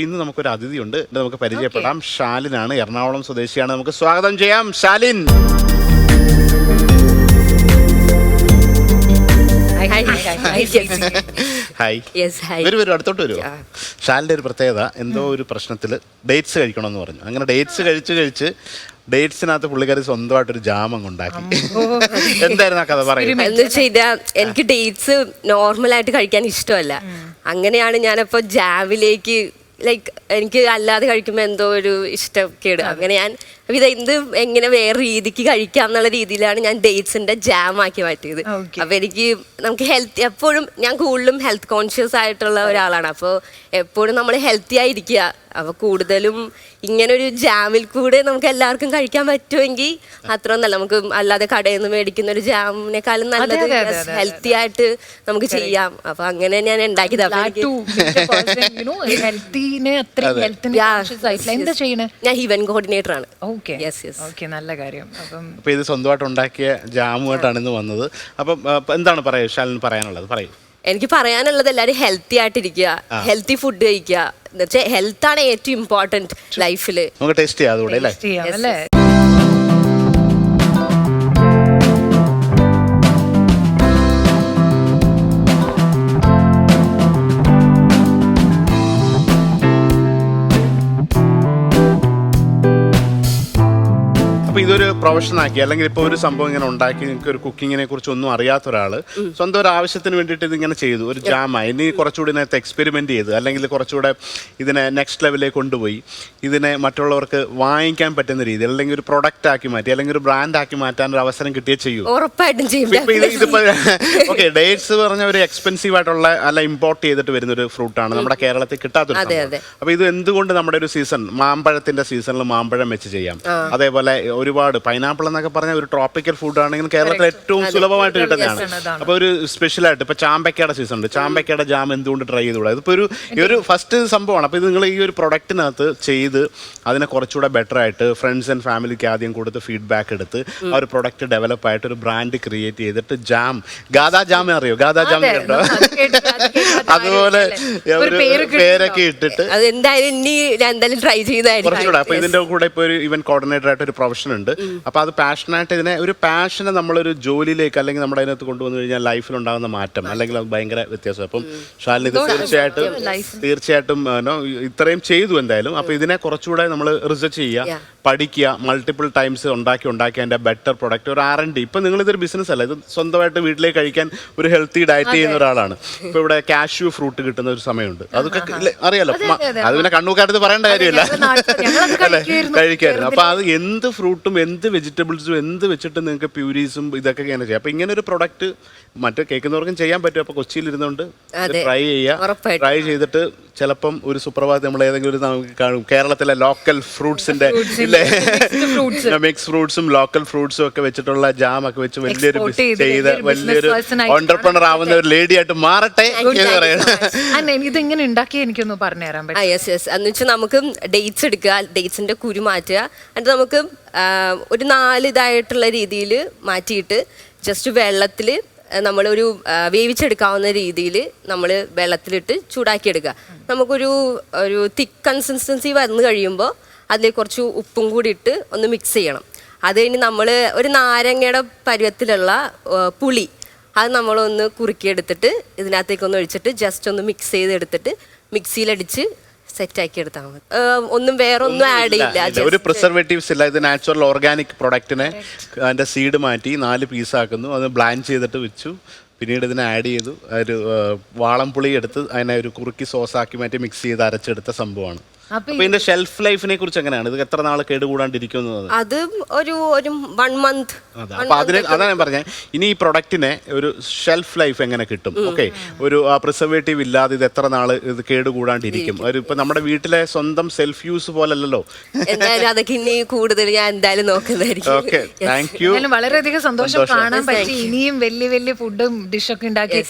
ഇന്ന് നമുക്കൊരു അതിഥിയുണ്ട്. നമുക്ക് പരിചയപ്പെടാം. ഷാലിനാണ് എറണാകുളം സ്വദേശിയാണ്. നമുക്ക് സ്വാഗതം ചെയ്യാം. ഷാലിൻ ഹായ് വരും അടുത്തോട്ട് വരുമോ ഷാലിന്റെ ഒരു പ്രത്യേകത എന്തോ ഒരു പ്രശ്നത്തിൽ ഡേറ്റ്സ് കഴിക്കണമെന്ന് പറഞ്ഞു. അങ്ങനെ ഡേറ്റ്സ് കഴിച്ച് കഴിച്ച് ഡേറ്റ്സിനകത്ത് പുള്ളിക്കാരി സ്വന്തമായിട്ടൊരു ജാമം ഉണ്ടാക്കി എന്തായിരുന്നു ആ കഥ പറയുന്നത്? എന്ന് എനിക്ക് ഡേറ്റ്സ് നോർമലായിട്ട് കഴിക്കാൻ ഇഷ്ടമല്ല. അങ്ങനെയാണ് ഞാനിപ്പോ ജാമിലേക്ക് ലൈക്ക് എനിക്ക് അല്ലാതെ കഴിക്കുമ്പോൾ എന്തോ ഒരു ഇഷ്ടക്കേട്. അങ്ങനെ ഞാൻ ഇത് എന്ത് എങ്ങനെ വേറെ രീതിക്ക് കഴിക്കാം എന്നുള്ള രീതിയിലാണ് ഞാൻ ഡേറ്റ്സിന്റെ ജാം ആക്കി മാറ്റിയത്. Okay. അപ്പൊ എനിക്ക് നമുക്ക് ഹെൽത്ത് എപ്പോഴും ഞാൻ കൂടുതലും ഹെൽത്ത് കോൺഷ്യസ് ആയിട്ടുള്ള ഒരാളാണ്. അപ്പോൾ എപ്പോഴും നമ്മൾ ഹെൽത്തി ആയിരിക്കുക. അപ്പൊ കൂടുതലും ഇങ്ങനെ ഒരു ജാമിൽ കൂടെ നമുക്ക് എല്ലാവർക്കും കഴിക്കാൻ പറ്റുമെങ്കിൽ അത്ര നല്ല നമുക്ക് അല്ലാതെ കടയിൽ നിന്ന് മേടിക്കുന്ന ഒരു ജാമിനെക്കാളും നല്ലത് ഹെൽത്തി ആയിട്ട് നമുക്ക് ചെയ്യാം. അപ്പൊ അങ്ങനെ ഞാൻ ഉണ്ടാക്കിയത്. ഞാൻ ഇവന്റ് കോർഡിനേറ്റർ ആണ്. ഓക്കെ. യെസ് യെസ് ഓക്കെ നല്ല കാര്യം. അപ്പം ഇത് സ്വന്തമായിട്ട് ഉണ്ടാക്കിയ ജാമുമായിട്ടാണ് ഇന്ന് വന്നത്. അപ്പം എന്താണ് പറയുക വിശാലിന് പറയാനുള്ളത്? പറയൂ. എനിക്ക് പറയാനുള്ളത് എല്ലാവരും ഹെൽത്തി ആയിട്ടിരിക്കുക ഹെൽത്തി ഫുഡ് കഴിക്കുക. എന്നുവെച്ചാൽ ഹെൽത്ത് ആണ് ഏറ്റവും ഇമ്പോർട്ടന്റ് ലൈഫിൽ നമുക്ക് ടേസ്റ്റ് ചെയ്യാം അതുകൂടെ അല്ലേ? ചെയ്യാം അല്ലേ? ഇതൊരു പ്രൊഫഷൻ ആക്കി അല്ലെങ്കിൽ ഇപ്പൊ ഒരു സംഭവം ഇങ്ങനെ ഉണ്ടാക്കി നിങ്ങൾക്ക് ഒരു കുക്കിങ്ങിനെ കുറിച്ച് ഒന്നും അറിയാത്ത ഒരാൾ സ്വന്തം ഒരു ആവശ്യത്തിന് വേണ്ടിയിട്ട് ഇതിങ്ങനെ ചെയ്തു ഒരു ജാമായി ഇനി കുറച്ചുകൂടി ഇതിനകത്ത് എക്സ്പെരിമെന്റ് ചെയ്ത് അല്ലെങ്കിൽ കുറച്ചുകൂടെ ഇതിനെ നെക്സ്റ്റ് ലെവലിലേക്ക് കൊണ്ടുപോയി ഇതിനെ മറ്റുള്ളവർക്ക് വാങ്ങിക്കാൻ പറ്റുന്ന രീതിയിൽ അല്ലെങ്കിൽ ഒരു പ്രൊഡക്റ്റ് ആക്കി മാറ്റി അല്ലെങ്കിൽ ഒരു ബ്രാൻഡ് ആക്കി മാറ്റാൻ ഒരു അവസരം കിട്ടിയേ ചെയ്യൂ. ഉറപ്പായിട്ടും ചെയ്യും. ഇതിപ്പോ ഓക്കെ ഡേറ്റ്സ് പറഞ്ഞ ഒരു എക്സ്പെൻസീവ് ആയിട്ടുള്ള അല്ല ഇമ്പോർട്ട് ചെയ്തിട്ട് വരുന്ന ഒരു ഫ്രൂട്ടാണ് നമ്മുടെ കേരളത്തിൽ കിട്ടാത്തൊരു അതെ. അപ്പൊ ഇത് എന്തുകൊണ്ട് നമ്മുടെ ഒരു സീസൺ മാമ്പഴത്തിന്റെ സീസണിൽ മാമ്പഴം വെച്ച് ചെയ്യാം? അതേപോലെ ഒരുപാട്. പൈനാപ്പിൾ എന്നൊക്കെ പറഞ്ഞാൽ ഒരു ട്രോപ്പിക്കൽ ഫുഡ് ആണെങ്കിൽ കേരളത്തിൽ ഏറ്റവും സുലഭമായിട്ട് കിട്ടുന്നതാണ്. അപ്പോൾ അപ്പൊ ഒരു സ്പെഷ്യലായിട്ട് ഇപ്പൊ ചാമ്പക്കയുടെ സീസൺ ഉണ്ട്. ചാമ്പക്കയുടെ ജാം എന്തുകൊണ്ട് ട്രൈ ചെയ്തുകൂടാ? ഇതിപ്പോ ഒരു ഈ ഒരു ഫസ്റ്റ് സംഭവമാണ്. അപ്പൊ ഇത് നിങ്ങൾ ഈ ഒരു പ്രൊഡക്റ്റിനകത്ത് ചെയ്ത് അതിനെ കുറച്ചുകൂടെ ബെറ്റർ ആയിട്ട് ഫ്രണ്ട്സ് ആൻഡ് ഫാമിലിക്ക് ആദ്യം കൊടുത്ത് ഫീഡ്ബാക്ക് എടുത്ത് ആ ഒരു പ്രൊഡക്റ്റ് ഡെവലപ്പ് ആയിട്ട് ഒരു ബ്രാൻഡ് ക്രിയേറ്റ് ചെയ്തിട്ട് ജാം ഗാദാ ജാം അറിയോ? ഗാദാ ജാം കേട്ടോ അതുപോലെ പേരൊക്കെ ഇട്ടിട്ട് അത് എന്തായാലും ഇനി ഞാൻ എന്തായാലും ട്രൈ കുറച്ചുകൂടെ. അപ്പൊ ഇതിന്റെ കൂടെ ഇപ്പൊ ഒരു ഇവന്റ് കോർഡിനേറ്റർ ആയിട്ട് ഒരു പ്രൊഫഷൻ ഉണ്ട്. അപ്പൊ അത് പാഷനായിട്ട് ഇതിനെ ഒരു പാഷനെ നമ്മളൊരു ജോലിയിലേക്ക് അല്ലെങ്കിൽ നമ്മുടെ അതിനകത്ത് കൊണ്ടുവന്നു കഴിഞ്ഞാൽ ലൈഫിൽ ഉണ്ടാകുന്ന മാറ്റം. അല്ലെങ്കിൽ അത് ഭയങ്കര വ്യത്യാസം. അപ്പം ഷാലിന് ഇത് തീർച്ചയായിട്ടും തീർച്ചയായിട്ടും ഇത്രയും ചെയ്തു എന്തായാലും. അപ്പൊ ഇതിനെ കുറച്ചുകൂടെ നമ്മൾ റിസർച്ച് ചെയ്യുക. പഠിക്കുക മൾട്ടിപ്പിൾ ടൈംസ് ഉണ്ടാക്കി ഉണ്ടാക്കി അതിന്റെ ബെറ്റർ പ്രൊഡക്റ്റ് ഒരു ആർ എൻ ഡി ഇപ്പൊ നിങ്ങൾ ഇതൊരു ബിസിനസ് അല്ല. ഇത് സ്വന്തമായിട്ട് വീട്ടിലേക്ക് കഴിക്കാൻ ഒരു ഹെൽത്തി ഡയറ്റ് ചെയ്യുന്ന ഒരാളാണ്. ഇപ്പൊ ഇവിടെ കാഷ്യൂ ഫ്രൂട്ട് കിട്ടുന്ന ഒരു സമയമുണ്ട്. അതൊക്കെ അറിയാലോ. അത് പിന്നെ കണ്ണൂക്കാരത്ത് പറയേണ്ട കാര്യമില്ല. അല്ലേ? കഴിക്കായിരുന്നു അപ്പൊ അത് എന്ത് ഫ്രൂട്ടും എന്ത് വെജിറ്റബിൾസും എന്ത് വെച്ചിട്ട് നിങ്ങൾക്ക് പ്യൂരീസും ഇതൊക്കെ ഇങ്ങനെ ചെയ്യാം. അപ്പൊ ഇങ്ങനെ ഒരു പ്രൊഡക്റ്റ് മറ്റേ കേൾക്കുന്നവർക്കും ചെയ്യാൻ പറ്റും. അപ്പൊ കൊച്ചിയിൽ ഇരുന്നുകൊണ്ട് ട്രൈ ചെയ്യുക. ഉറപ്പായിട്ടും. ട്രൈ ചെയ്തിട്ട് ചിലപ്പം ഒരു സുപ്രഭാതം നമ്മൾ ഏതെങ്കിലും ഒരു നമുക്ക് കാണും. കേരളത്തിലെ ലോക്കൽ ഫ്രൂട്ട്സിന്റെ ഇല്ലേ? മിക്സ് ഫ്രൂട്ട്സും ലോക്കൽ ഫ്രൂട്ട്സും ഒക്കെ വെച്ചിട്ടുള്ള ജാം ഒക്കെ വെച്ച് വലിയൊരു ചെയ്ത് വലിയൊരു ഓണ്ടർപ്രണർ ആവുന്ന ഒരു ലേഡി ആയിട്ട് മാറട്ടെ എന്ന് ഇതെങ്ങനെ ഉണ്ടാക്കി എനിക്കൊന്ന് പറഞ്ഞു തരാൻ പറ്റും. യെസ് യെസ് എന്ന് വെച്ചാൽ നമുക്ക് ഡേറ്റ്സ് എടുക്കുക ഡേറ്റ്സിന്റെ കുരു മാറ്റുക. എന്നിട്ട് നമുക്ക് ഒരു നാല് ഇതായിട്ടുള്ള രീതിയിൽ മാറ്റിയിട്ട് ജസ്റ്റ് വെള്ളത്തിൽ നമ്മളൊരു വേവിച്ചെടുക്കാവുന്ന രീതിയിൽ നമ്മൾ വെള്ളത്തിലിട്ട് ചൂടാക്കിയെടുക്കുക. നമുക്കൊരു ഒരു തിക്ക് കൺസിസ്റ്റൻസി വന്നു കഴിയുമ്പോൾ അതിൽ കുറച്ച് ഉപ്പും കൂടി ഇട്ട് ഒന്ന് മിക്സ് ചെയ്യണം. അത് കഴിഞ്ഞ് നമ്മൾ ഒരു നാരങ്ങയുടെ പരുവത്തിലുള്ള പുളി അത് നമ്മളൊന്ന് കുറുക്കിയെടുത്തിട്ട് ഇതിനകത്തേക്ക് ഒന്ന് ഒഴിച്ചിട്ട് ജസ്റ്റ് ഒന്ന് മിക്സ് ചെയ്തെടുത്തിട്ട് മിക്സിയിലടിച്ച് സെറ്റാക്കി എടുത്താൽ മതി ഒന്നും വേറെ ഒന്നും ആഡ് ഇല്ല, ചെയ്യില്ല ഒരു പ്രിസർവേറ്റീവ്സ് ഇല്ല. ഇത് നാച്ചുറൽ ഓർഗാനിക് പ്രൊഡക്റ്റിനെ അതിന്റെ സീഡ് മാറ്റി നാല് പീസ് ആക്കുന്നു. അത് ബ്ലാൻഡ് ചെയ്തിട്ട് വെച്ചു. പിന്നീട് ഇതിനെ ആഡ് ചെയ്തു. ഒരു വാളംപുളി എടുത്ത് അതിനെ ഒരു കുറുക്കി ആക്കി മാറ്റി മിക്സ് ചെയ്ത് അരച്ചെടുത്ത സംഭവമാണ്. അപ്പൊ ഇതിന്റെ ഷെൽഫ് ലൈഫിനെ കുറിച്ച് എങ്ങനെയാണ്? ഇത് എത്ര നാൾ കേടുകൂടാണ്ടിരിക്കുന്നത് അത്? ഒരു ഒരു വൺ മന്ത് അപ്പൊ അതിന് അതാണ് ഞാൻ പറഞ്ഞത് ഇനി ഈ പ്രൊഡക്റ്റിനെ ഒരു ഷെൽഫ് ലൈഫ് എങ്ങനെ കിട്ടും? ഓക്കെ ഒരു പ്രിസർവേറ്റീവ് ഇല്ലാതെ ഇത് എത്ര നാൾ ഇത് കേടുകൂടാണ്ടിരിക്കും? ഒരു ഇപ്പൊ നമ്മുടെ വീട്ടിലെ സ്വന്തം സെൽഫ് യൂസ് പോലല്ലോ എന്തായാലും അതൊക്കെ ഇനി കൂടുതൽ ഞാൻ എന്തായാലും നോക്കുന്നതായിരിക്കും. ഓക്കെ താങ്ക് യു വളരെയധികം സന്തോഷം. കാണാൻ പറ്റി. ഇനിയും വലിയ വലിയ ഫുഡും ഡിഷൊക്കെ ഉണ്ടാക്കി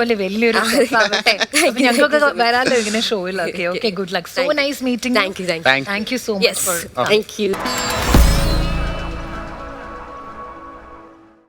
പോലെ വലിയൊരു ഞങ്ങൾക്ക് ആവട്ടെ. അപ്പൊ ഞങ്ങൾക്കൊക്കെ വരാലോ ഇങ്ങനെ ഷോയിൽ okay okay good luck so nice meeting you. Thank you, thank you. Thank you so much. Yes, thank you.